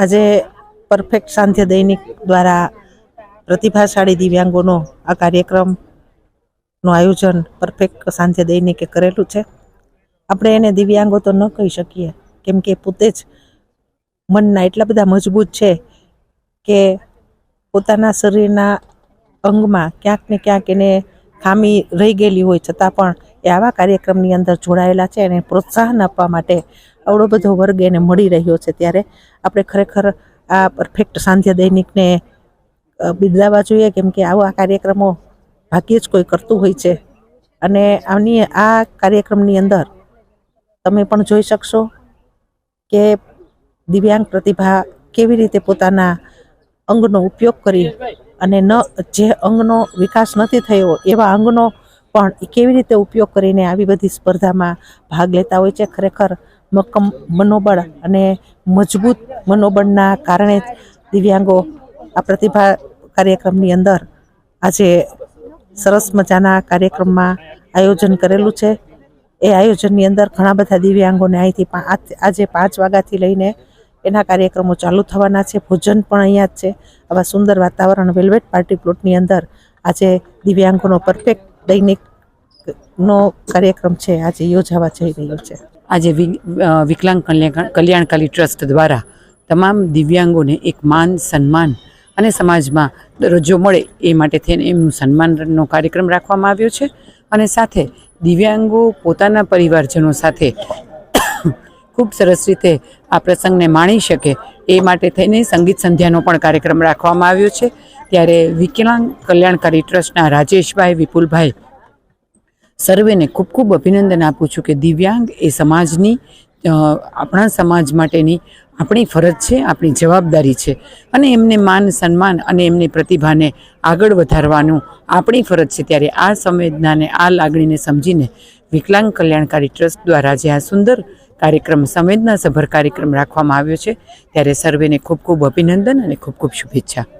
આજે પરફેક્ટ સાંધ્ય દૈનિક દ્વારા પ્રતિભાશાળી દિવ્યાંગોનો આ કાર્યક્રમનું આયોજન પરફેક્ટ સાંધ્ય દૈનિકે કરેલું છે. આપણે એને દિવ્યાંગો તો ન કહી શકીએ, કેમ કે પોતે જ મનના એટલા બધા મજબૂત છે કે પોતાના શરીરના અંગમાં ક્યાંક ને ક્યાંક એને ખામી રહી ગયેલી હોય છતાં પણ એ આવા કાર્યક્રમની અંદર જોડાયેલા છે અને પ્રોત્સાહન આપવા માટે આવડો બધો વર્ગ એને મળી રહ્યો છે. ત્યારે આપણે ખરેખર આ પરફેક્ટ સાંધ્ય દૈનિકને બિરદાવવા જોઈએ કેમ કે આવા કાર્યક્રમો ભાગ્યે જ કોઈ કરતું હોય છે. અને આની, આ કાર્યક્રમની અંદર તમે પણ જોઈ શકશો કે દિવ્યાંગ પ્રતિભા કેવી રીતે પોતાના અંગનો ઉપયોગ કરી અને ન, જે અંગનો વિકાસ નથી થયો એવા અંગનો પણ એ કેવી રીતે ઉપયોગ કરીને આવી બધી સ્પર્ધામાં ભાગ લેતા હોય છે? ખરેખર મક્કમ મનોબળ અને મજબૂત મનોબળના કારણે દિવ્યાંગો આ પ્રતિભા કાર્યક્રમની અંદર આજે સરસ મજાના કાર્યક્રમમાં આયોજન કરેલું છે. એ આયોજનની અંદર ઘણા બધા દિવ્યાંગોને અહીંથી આજે પાંચ વાગ્યાથી લઈને એના કાર્યક્રમો ચાલુ થવાના છે. ભોજન પણ અહીંયા જ છે. આવા સુંદર વાતાવરણ વેલ્વેટ પાર્ટી પ્લોટની અંદર આજે દિવ્યાંગોનો પરફેક્ટ દૈનિક નો કાર્યક્રમ છે, આજે યોજાવા જઈ રહ્યો છે. આજે વિકલાંગ કલ્યાણ, કલ્યાણકારી ટ્રસ્ટ દ્વારા તમામ દિવ્યાંગોને એક માન, સન્માન અને સમાજમાં દરજ્જો મળે એ માટે થઈને એમનું સન્માનનો કાર્યક્રમ રાખવામાં આવ્યો છે. અને સાથે દિવ્યાંગો પોતાના પરિવારજનો સાથે ખૂબ સરસ રીતે આ પ્રસંગને માણી શકે એ માટે થઈને સંગીત સંધ્યાનો પણ કાર્યક્રમ રાખવામાં આવ્યો છે. ત્યારે વિકલાંગ કલ્યાણકારી ટ્રસ્ટના રાજેશભાઈ વિપુલભાઈ સર્વેને ખૂબ ખૂબ અભિનંદન આપું છું કે દિવ્યાંગ એ સમાજની આપણા સમાજ માટેની આપણી ફરજ છે, આપણી જવાબદારી છે. અને એમને માન સન્માન અને એમની પ્રતિભાને આગળ વધારવાનું આપણી ફરજ છે. ત્યારે આ સંવેદનાને, આ લાગણીને સમજીને વિકલાંગ કલ્યાણકારી ટ્રસ્ટ દ્વારા જે આ સુંદર કાર્યક્રમ, સંવેદનાસભર કાર્યક્રમ રાખવામાં આવ્યો છે, ત્યારે સર્વેને ખૂબ ખૂબ અભિનંદન અને ખૂબ ખૂબ શુભેચ્છા.